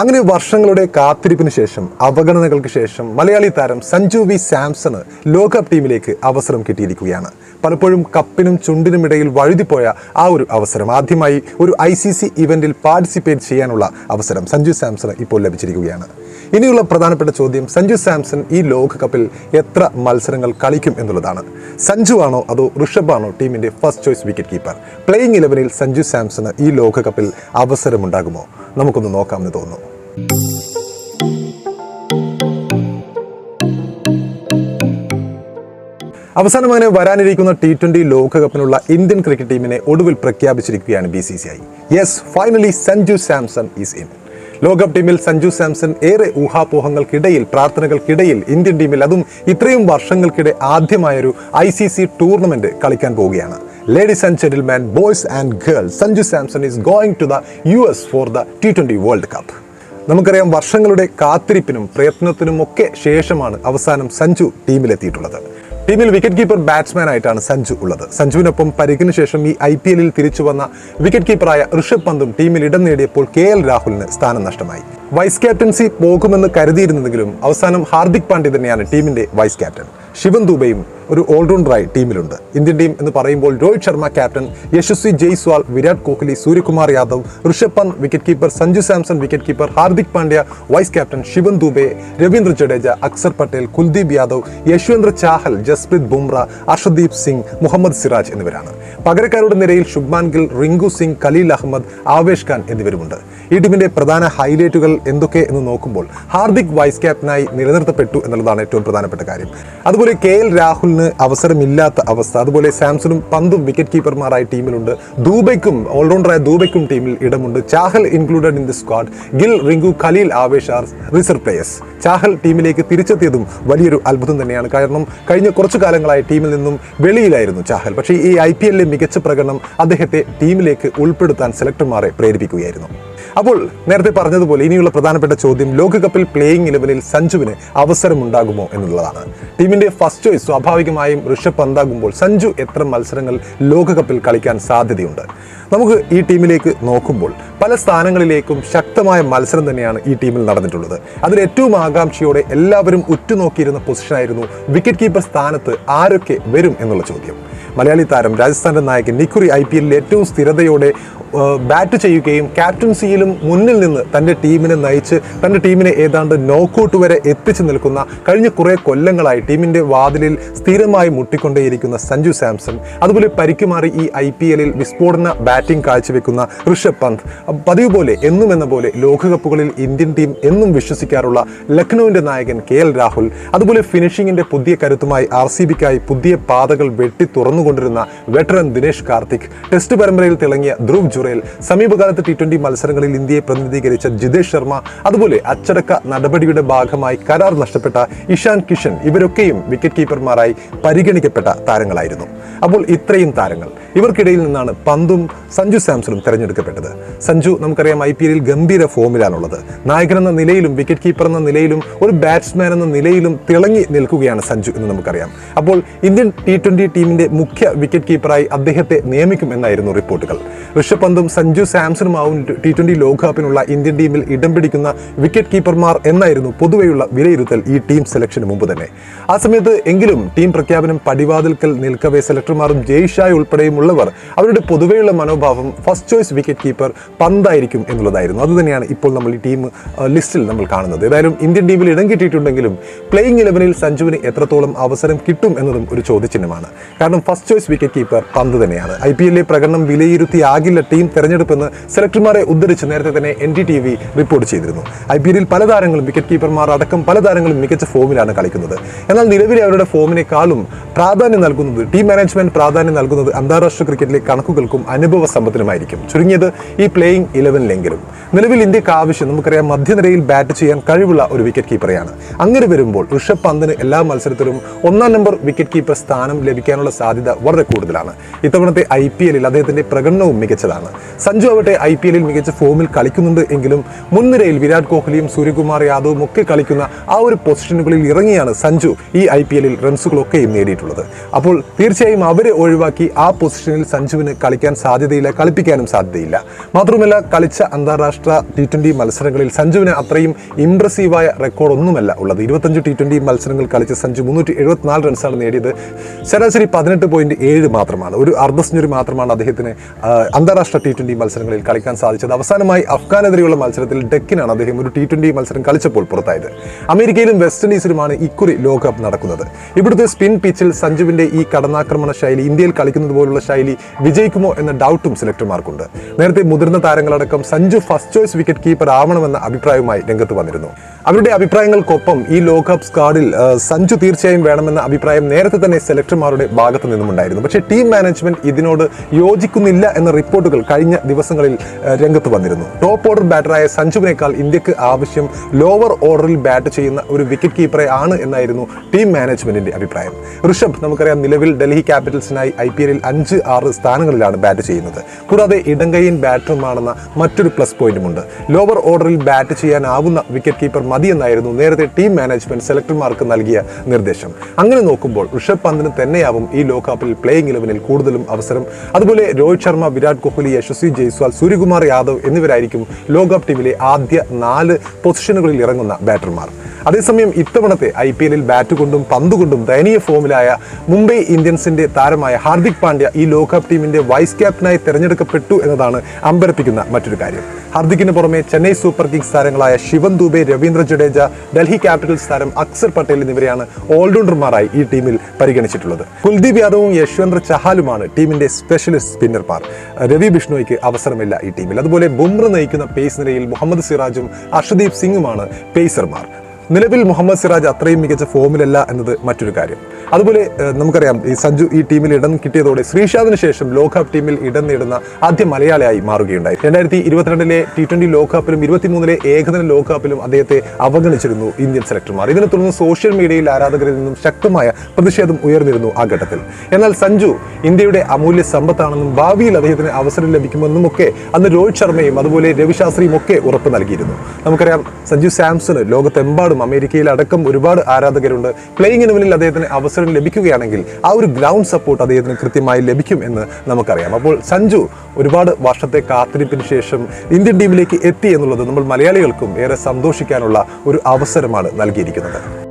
അങ്ങനെ വർഷങ്ങളുടെ കാത്തിരിപ്പിന് ശേഷം അവഗണനകൾക്ക് ശേഷം മലയാളി താരം സഞ്ജു വി സാംസണ് ലോകകപ്പ് ടീമിലേക്ക് അവസരം കിട്ടിയിരിക്കുകയാണ്. പലപ്പോഴും കപ്പിനും ചുണ്ടിനും ഇടയിൽ വഴുതിപ്പോയ ആ ഒരു അവസരം. ആദ്യമായി ഒരു ഐ സി സി ഇവന്റിൽ പാർട്ടിസിപ്പേറ്റ് ചെയ്യാനുള്ള അവസരം സഞ്ജു സാംസണ് ഇപ്പോൾ ലഭിച്ചിരിക്കുകയാണ്. ഇനിയുള്ള പ്രധാനപ്പെട്ട ചോദ്യം സഞ്ജു സാംസൺ ഈ ലോകകപ്പിൽ എത്ര മത്സരങ്ങൾ കളിക്കും എന്നുള്ളതാണ്. സഞ്ജു ആണോ അതോ ഋഷഭ് ആണോ ടീമിന്റെ first choice wicket keeper playing ഇലവനിൽ സഞ്ജു സാംസണ് ഈ ലോകകപ്പിൽ അവസരമുണ്ടാകുമോ? നമുക്കൊന്ന് നോക്കാമെന്ന് തോന്നുന്നു. അവസാനം അങ്ങനെ വരാനിരിക്കുന്ന ടി ട്വന്റി ലോകകപ്പിനുള്ള ഇന്ത്യൻ ക്രിക്കറ്റ് ടീമിനെ ഒടുവിൽ പ്രഖ്യാപിച്ചിരിക്കുകയാണ് B C C I yes finally Sanju Samson is in ലോകകപ്പ് ടീമിൽ സഞ്ജു സാംസൺ ഏറെ ഊഹാപോഹങ്ങൾക്കിടയിൽ പ്രാർത്ഥനകൾക്കിടയിൽ ഇന്ത്യൻ ടീമിൽ അതും ഇത്രയും വർഷങ്ങൾക്കിടെ ആദ്യമായൊരു ഐ സി സി ടൂർണമെന്റ് കളിക്കാൻ പോവുകയാണ്. Ladies and gentleman boys and girls Sanju Samson is going to the U S for the T twenty world cup നമുക്കറിയാം വർഷങ്ങളുടെ കാത്തിരിപ്പിനും പ്രയത്നത്തിനും ഒക്കെ ശേഷമാണ് അവസാനം സഞ്ജു ടീമിലെത്തിയിട്ടുള്ളത്. ടീമിൽ വിക്കറ്റ് കീപ്പർ ബാറ്റ്സ്മാൻ ആയിട്ടാണ് സഞ്ജു ഉള്ളത്. സഞ്ജുവിനൊപ്പം പരിക്കിന് ശേഷം ഈ ഐ പി എല്ലിൽ തിരിച്ചു വന്ന വിക്കറ്റ് കീപ്പറായ ഋഷഭ് പന്തും ടീമിൽ ഇടം നേടിയപ്പോൾ കെ എൽ രാഹുലിന് സ്ഥാനം നഷ്ടമായി. വൈസ് ക്യാപ്റ്റൻസി പോകുമെന്ന് കരുതിയിരുന്നെങ്കിലും അവസാനം ഹാർദിക് പാണ്ഡ്യ തന്നെയാണ് ടീമിന്റെ വൈസ് ക്യാപ്റ്റൻ ശിവൻ ദുബൈയും ഒരു ഓൾറൗണ്ടറായി ടീമിലുണ്ട്. ഇന്ത്യൻ ടീം എന്ന് പറയുമ്പോൾ Rohit Sharma captain Yashasvi Jaiswal Virat Kohli Suryakumar Yadav Rishabh Pant wicket keeper Sanju Samson wicket keeper Hardik Pandya vice captain Shivam Dube Ravindra Jadeja Axar Patel Kuldeep Yadav Yuzvendra Chahal Jasprit Bumrah Arshdeep Singh Mohammed Siraj എന്നിവരാണ്. പകരക്കാരുടെ നിരയിൽ ശുഭ്മാൻ ഗിൽ റിങ്കു സിംഗ് ഖലീൽ അഹമ്മദ് ആവേഷ് ഖാൻ എന്നിവരുമുണ്ട്. ഈ ടീമിന്റെ പ്രധാന ഹൈലൈറ്റുകൾ എന്തൊക്കെ എന്ന് നോക്കുമ്പോൾ Hardik vice ക്യാപ്റ്റനായി നിലനിർത്തപ്പെട്ടു എന്നുള്ളതാണ് ഏറ്റവും പ്രധാനപ്പെട്ട കാര്യം. അതുപോലെ കെ എൽ രാഹുലിന് അവസരമില്ലാത്ത അവസ്ഥ. അതുപോലെ സാംസണും പന്തും വിക്കറ്റ് കീപ്പർമാരായി ടീമിലുണ്ട്. ദൂബൈക്കും ഓൾറൗണ്ടറായ ദൂബൈക്കും ടീമിൽ ഇടമുണ്ട്. Chahal included in the squad Gill Rinku Khaleel Avesh are reserve players Chahal ടീമിലേക്ക് തിരിച്ചെത്തിയതും വലിയൊരു അത്ഭുതം തന്നെയാണ്. കാരണം കഴിഞ്ഞ കുറച്ചു കാലങ്ങളായി ടീമിൽ നിന്നും വെളിയിലായിരുന്നു ചാഹൽ. പക്ഷേ ഈ ഐ പി എല്ലിലെ മികച്ച പ്രകടനം അദ്ദേഹത്തെ ടീമിലേക്ക് ഉൾപ്പെടുത്താൻ സെലക്ടർമാരെ പ്രേരിപ്പിക്കുകയായിരുന്നു. അപ്പോൾ നേരത്തെ പറഞ്ഞതുപോലെ ഇനിയുള്ള പ്രധാനപ്പെട്ട ചോദ്യം ലോകകപ്പിൽ പ്ലേയിങ് ഇലവനിൽ സഞ്ജുവിന് അവസരമുണ്ടാകുമോ എന്നുള്ളതാണ്. ടീമിന്റെ ഫസ്റ്റ് ചോയ്സ് സ്വാഭാവികമായും ഋഷഭ് പന്താകുമ്പോൾ സഞ്ജു എത്ര മത്സരങ്ങൾ ലോകകപ്പിൽ കളിക്കാൻ സാധ്യതയുണ്ട്? നമുക്ക് ഈ ടീമിലേക്ക് നോക്കുമ്പോൾ പല സ്ഥാനങ്ങളിലേക്കും ശക്തമായ മത്സരം തന്നെയാണ് ഈ ടീമിൽ നടന്നിട്ടുള്ളത്. അതിൽ ഏറ്റവും ആകാംക്ഷയോടെ എല്ലാവരും ഉറ്റുനോക്കിയിരുന്ന പൊസിഷനായിരുന്നു വിക്കറ്റ് കീപ്പർ സ്ഥാനത്ത് ആരൊക്കെ വരും എന്നുള്ള ചോദ്യം. മലയാളി താരം രാജസ്ഥാന്റെ നായകൻ നിക്കുറി ഐ പി എല്ലിൽ ഏറ്റവും സ്ഥിരതയോടെ ബാറ്റ് ചെയ്യുകയും ക്യാപ്റ്റൻസിയിലും മുന്നിൽ നിന്ന് തന്റെ ടീമിനെ നയിച്ച് തന്റെ ടീമിനെ ഏതാണ്ട് നോക്കൗട്ട് വരെ എത്തിച്ചു നിൽക്കുന്ന കഴിഞ്ഞ കുറേ കൊല്ലങ്ങളായി ടീമിന്റെ വാതിലിൽ സ്ഥിരമായി മുട്ടിക്കൊണ്ടേയിരിക്കുന്ന സഞ്ജു സാംസൺ അതുപോലെ പരിക്കുമാറി ഈ ഐ പി എല്ലിൽ വിസ്ഫോടന ബാറ്റിംഗ് കാഴ്ചവെക്കുന്ന ഋഷഭ് പന്ത്. പതിവ് പോലെ എന്നും എന്ന പോലെ ലോകകപ്പുകളിൽ ഇന്ത്യൻ ടീം എന്നും വിശ്വസിക്കാറുള്ള ലക്നൌവിന്റെ നായകൻ കെ എൽ രാഹുൽ അതുപോലെ ഫിനിഷിങ്ങിന്റെ പുതിയ കരുത്തുമായി ആർ സി ബിക്കായി പുതിയ പാതകൾ വെട്ടി തുറന്നുകൊണ്ടിരുന്ന വെറ്ററൻ ദിനേശ് കാർത്തിക് ടെസ്റ്റ് പരമ്പരയിൽ തിളങ്ങിയ ധ്രുവ് ജുറേൽ സമീപകാലത്ത് ടി ട്വന്റി മത്സരങ്ങളിൽ ഇന്ത്യയെ പ്രതിനിധീകരിച്ച ജിതേഷ് ശർമ്മ അതുപോലെ അച്ചടക്ക നടപടിയുടെ ഭാഗമായി കരാർ നഷ്ടപ്പെട്ട ഇഷാൻ കിഷൻ ഇവരൊക്കെയും വിക്കറ്റ് കീപ്പർമാരായി പരിഗണിക്കപ്പെട്ട താരങ്ങളായിരുന്നു. അപ്പോൾ ഇത്രയും താരങ്ങൾ. ഇവർക്കിടയിൽ നിന്നാണ് പന്തും സഞ്ജു സാംസണും തെരഞ്ഞെടുക്കപ്പെട്ടത്. സഞ്ജു നമുക്കറിയാം ഐ പി എല്ലിൽ ഗംഭീര ഫോമിലാണുള്ളത്. നായകൻ എന്ന നിലയിലും വിക്കറ്റ് കീപ്പർ എന്ന നിലയിലും ഒരു ബാറ്റ്സ്മാൻ എന്ന നിലയിലും തിളങ്ങി നിൽക്കുകയാണ് സഞ്ജു എന്ന് നമുക്കറിയാം. അപ്പോൾ ഇന്ത്യൻ ടി ട്വന്റി ടീമിന്റെ മുഖ്യ വിക്കറ്റ് കീപ്പറായി അദ്ദേഹത്തെ നിയമിക്കും എന്നായിരുന്നു റിപ്പോർട്ടുകൾ. ഋഷഭ് പന്തും സഞ്ജു സാംസണുമാവും ടി ട്വന്റി ലോകകപ്പിനുള്ള ഇന്ത്യൻ ടീമിൽ ഇടം പിടിക്കുന്ന വിക്കറ്റ് കീപ്പർമാർ എന്നായിരുന്നു പൊതുവെയുള്ള വിലയിരുത്തൽ ഈ ടീം സെലക്ഷന് മുമ്പ് തന്നെ. ആ സമയത്ത് എങ്കിലും ടീം പ്രഖ്യാപനം പടിവാതിൽക്കൽ നിൽക്കവേ സെലക്ടർമാരും ജയ്ഷായ് ഉൾപ്പെടെയുമുള്ളവർ അവരുടെ പൊതുവെയുള്ള മനോഭാവം ഫസ്റ്റ് ചോയ്സ് വിക്കറ്റ് കീപ്പർ പന്തായിരിക്കും എന്നുള്ളതായിരുന്നു. അതുതന്നെയാണ് ഇപ്പോൾ നമ്മൾ ഈ ടീം ലിസ്റ്റിൽ നമ്മൾ കാണുന്നത്. ഏതായാലും ഇന്ത്യൻ ടീമിൽ ഇടം കിട്ടിയിട്ടുണ്ടെങ്കിലും പ്ലേയിങ് ഇലവനിൽ സഞ്ജുവിന് എത്രത്തോളം അവസരം കിട്ടും എന്നതും ഒരു ചോദ്യചിഹ്നമാണ്. കാരണം ഫസ്റ്റ് ചോയ്സ് വിക്കറ്റ് കീപ്പർ പന്ത് തന്നെയാണ്. ഐ പി എല്ലിലെ പ്രകടനം വിലയിരുത്തിയാകില്ല ടീം തെരഞ്ഞെടുപ്പെന്ന് സെലക്ടർമാരെ ഉദ്ധരിച്ച് നേരത്തെ തന്നെ N D T V report ചെയ്തിരുന്നു. ഐ പി എല്ലിൽ പല താരങ്ങളും വിക്കറ്റ് കീപ്പർമാർ അടക്കം പല താരങ്ങളും മികച്ച ഫോമിലാണ് കളിക്കുന്നത്. എന്നാൽ നിലവിലെ അവരുടെ ഫോമിനേക്കാളും പ്രാധാന്യം നൽകുന്നത് ടീം മാനേജ്മെന്റ് പ്രാധാന്യം നൽകുന്നത് അന്താരാഷ്ട്ര ക്രിക്കറ്റിലെ കണക്കുകൾക്കും അനുഭവ സമ്പത്തിനുമായിരിക്കും ചുരുങ്ങിയത് ഈ പ്ലേയിങ് ഇലവനിലെങ്കിലും നിലവിൽ ഇന്ത്യയ്ക്ക് ആവശ്യം നമുക്കറിയാം മധ്യനിരയിൽ ബാറ്റ് ചെയ്യാൻ കഴിവുള്ള ഒരു വിക്കറ്റ് കീപ്പറെയാണ് അങ്ങനെ വരുമ്പോൾ ഋഷഭ് പന്തിന് എല്ലാ മത്സരത്തിലും ഒന്നാം നമ്പർ വിക്കറ്റ് കീപ്പർ സ്ഥാനം ലഭിക്കാനുള്ള സാധ്യത വളരെ കൂടുതലാണ്. ഇത്തവണത്തെ ഐ പി എല്ലിൽ അദ്ദേഹത്തിന്റെ പ്രകടനവും മികച്ചതാണ്. സഞ്ജു ആവട്ടെ ഐ പി എല്ലിൽ മികച്ച ഫോമിൽ കളിക്കുന്നുണ്ട് എങ്കിലും മുൻനിരയിൽ വിരാട് കോഹ്ലിയും സൂര്യകുമാർ യാദവും ഒക്കെ കളിക്കുന്ന ആ ഒരു പൊസിഷനുകളിൽ ഇറങ്ങിയാണ് സഞ്ജു ഈ ഐ പി എല്ലിൽ റൺസുകളൊക്കെയും നേടിയിട്ടുള്ളത്. അപ്പോൾ തീർച്ചയായും അവരെ ഒഴിവാക്കി ആ പൊസിഷനിൽ സഞ്ജുവിന് കളിക്കാൻ സാധ്യതയില്ല കളിപ്പിക്കാനും സാധ്യതയില്ല. മാത്രമല്ല കളിച്ച അന്താരാഷ്ട്ര ടി ട്വന്റി മത്സരങ്ങളിൽ സഞ്ജുവിന് അത്രയും ഇംപ്രസീവായ റെക്കോർഡ് ഒന്നുമല്ല ഉള്ളത്. ഇരുപത്തഞ്ച് ടി ട്വന്റി മത്സരങ്ങൾ കളിച്ച സഞ്ജു മുന്നൂറ്റി എഴുപത്തിനാല് റൺസാണ് നേടിയത്. ശരാശരി പതിനെട്ട് പോയിന്റ് ഏഴ് മാത്രമാണ്. ഒരു അർദ്ധ സെഞ്ചുറി മാത്രമാണ് അദ്ദേഹത്തിന് അന്താരാഷ്ട്ര ടി ട്വന്റി മത്സരങ്ങളിൽ കളിക്കാൻ സാധിച്ചത്. അവസാനമായി അഫ്ഗാനെതിരെയുള്ള മത്സരത്തിൽ ഡെക്കിനാണ് അദ്ദേഹം ഒരു ടി ട്വന്റി മത്സരം കളിച്ചപ്പോൾ പുറത്തായത്. അമേരിക്കയിലും വെസ്റ്റ് ഇൻഡീസിലുമാണ് ഇക്കുറി ലോകകപ്പ് നടക്കുന്നത്. ഇവിടുത്തെ സ്പിൻ പിച്ചിൽ സഞ്ജുവിന്റെ ഈ കടന്നാക്രമണ ശൈലി ഇന്ത്യയിൽ കളിക്കുന്നത് പോലുള്ള ശൈലി വിജയിക്കുമോ എന്ന ഡൗട്ടും സെലക്ടർമാർക്കുണ്ട്. നേരത്തെ മുതിർന്ന താരങ്ങളടക്കം Sanju first choice wicket keeper ആവണമെന്ന അഭിപ്രായവുമായി രംഗത്ത് വന്നിരുന്നു. അവരുടെ അഭിപ്രായങ്ങൾക്കൊപ്പം ഈ ലോകകപ്പ് സ്കാഡിൽ സഞ്ജു തീർച്ചയായും വേണമെന്ന അഭിപ്രായം നേരത്തെ തന്നെ സെലക്ടർമാരുടെ ഭാഗത്തു നിന്നുമുണ്ടായിരുന്നു പക്ഷേ ടീം മാനേജ്മെന്റ് ഇതിനോട് യോജിക്കുന്നില്ല എന്ന റിപ്പോർട്ടുകൾ കഴിഞ്ഞ ദിവസങ്ങളിൽ രംഗത്ത് വന്നിരുന്നു. ടോപ്പ് ഓർഡർ ബാറ്ററായ സഞ്ജുവിനേക്കാൾ ഇന്ത്യയ്ക്ക് ആവശ്യം ലോവർ ഓർഡറിൽ ബാറ്റ് ചെയ്യുന്ന ഒരു വിക്കറ്റ് കീപ്പറെ ആണ് എന്നായിരുന്നു ടീം മാനേജ്മെന്റിന്റെ അഭിപ്രായം. ഋഷഭ് നമുക്കറിയാം നിലവിൽ ഡൽഹി ക്യാപിറ്റൽസിനായി ഐ പി എല്ലിൽ അഞ്ച് ആറ് സ്ഥാനങ്ങളിലാണ് ബാറ്റ് ചെയ്യുന്നത്. കൂടാതെ ഇടങ്കയിൻ ബാറ്ററുമാണെന്ന മറ്റൊരു പ്ലസ് പോയിന്റുമുണ്ട്. ലോവർ ഓർഡറിൽ ബാറ്റ് ചെയ്യാനാവുന്ന വിക്കറ്റ് കീപ്പർ മതിയെന്നായിരുന്നു നേരത്തെ ടീം മാനേജ്മെന്റ് സെലക്ടർമാർക്ക് നൽകിയ നിർദ്ദേശം. അങ്ങനെ നോക്കുമ്പോൾ ഋഷഭ് പന്തിന് തന്നെയാവും ഈ ലോകകപ്പിൽ പ്ലേയിങ് ഇലവനിൽ കൂടുതലും അവസരം. അതുപോലെ രോഹിത് ശർമ്മ വിരാട് കോഹ്ലി യശസ്വി ജയ്സ്വാൾ സൂര്യകുമാർ യാദവ് എന്നിവരായിരിക്കും ലോകകപ്പ് ടീമിലെ ആദ്യ നാല് പൊസിഷനുകളിൽ ഇറങ്ങുന്ന ബാറ്റർമാർ അതേസമയം ഇത്തവണത്തെ ഐ പി എല്ലിൽ ബാറ്റ് കൊണ്ടും പന്ത് കൊണ്ടും ദയനീയ ഫോമിലായ മുംബൈ ഇന്ത്യൻസിന്റെ താരമായ ഹാർദിക് പാണ്ഡ്യ ഈ ലോകകപ്പ് ടീമിന്റെ വൈസ് ക്യാപ്റ്റനായി തെരഞ്ഞെടുക്കപ്പെട്ടു എന്നതാണ് അമ്പരപ്പിക്കുന്ന മറ്റൊരു കാര്യം. ഹാർദിക്കിന് പുറമെ ചെന്നൈ സൂപ്പർ കിങ്സ് താരങ്ങളായ ശിവൻ ദുബെ രവീന്ദ്ര ജഡേജ ഡൽഹി ക്യാപിറ്റൽസ് താരം അക്സർ പട്ടേൽ എന്നിവരെയാണ് ഓൾറൗണ്ടർമാരായി ഈ ടീമിൽ പരിഗണിച്ചിട്ടുള്ളത്. കുൽദീപ് യാദവും യശ്വന്ത് ചഹാലുമാണ് ടീമിന്റെ സ്പെഷ്യലിസ്റ്റ് സ്പിന്നർമാർ. രവി ബിഷ്ണോയ്ക്ക് അവസരമില്ല ഈ ടീമിൽ. അതുപോലെ ബുംറ നയിക്കുന്ന പേസ് നിരയിൽ മുഹമ്മദ് സിറാജും അർഷദീപ് സിംഗുമാണ് പേസർമാർ നിലവിൽ മുഹമ്മദ് സിറാജ് അത്രയും മികച്ച ഫോമിലല്ല എന്നത് മറ്റൊരു കാര്യം. അതുപോലെ നമുക്കറിയാം ഈ സഞ്ജു ഈ ടീമിൽ ഇടം കിട്ടിയതോടെ ശ്രീഷാദിന് ശേഷം ലോകകപ്പ് ടീമിൽ ഇടം നേടുന്ന ആദ്യ മലയാളിയായി മാറുകയുണ്ടായി. രണ്ടായിരത്തി ഇരുപത്തിരണ്ടിലെ ടി ട്വന്റി ലോകകപ്പിലും ഇരുപത്തിമൂന്നിലെ ഏകദിന ലോകകപ്പിലും അദ്ദേഹത്തെ അവഗണിച്ചിരുന്നു ഇന്ത്യൻ സെലക്ടർമാർ ഇതിനെ തുടർന്ന് സോഷ്യൽ മീഡിയയിൽ ആരാധകരിൽ നിന്നും ശക്തമായ പ്രതിഷേധം ഉയർന്നിരുന്നു ആ ഘട്ടത്തിൽ. എന്നാൽ സഞ്ജു ഇന്ത്യയുടെ അമൂല്യ സമ്പത്താണെന്നും ഭാവിയിൽ അദ്ദേഹത്തിന് അവസരം ലഭിക്കുമെന്നും ഒക്കെ അന്ന് രോഹിത് ശർമ്മയും അതുപോലെ രവിശാസ്ത്രിയും ഒക്കെ ഉറപ്പ് നൽകിയിരുന്നു. നമുക്കറിയാം സഞ്ജു സാംസണ് ലോകത്തെമ്പാടും അമേരിക്കയിൽ അടക്കം ഒരുപാട് ആരാധകരുണ്ട്. പ്ലേയിങ്ങിന് മുന്നിൽ അദ്ദേഹത്തിന് അവസരം ലഭിക്കുകയാണെങ്കിൽ ആ ഒരു ഗ്രൗണ്ട് സപ്പോർട്ട് അദ്ദേഹത്തിന് കൃത്യമായി ലഭിക്കും എന്ന് നമുക്കറിയാം. അപ്പോൾ സഞ്ജു ഒരുപാട് വർഷത്തെ കാത്തിരിപ്പിന് ശേഷം ഇന്ത്യൻ ടീമിലേക്ക് എത്തി എന്നുള്ളത് നമ്മൾ മലയാളികൾക്കും ഏറെ സന്തോഷിക്കാനുള്ള ഒരു അവസരമാണ് നൽകിയിരിക്കുന്നത്.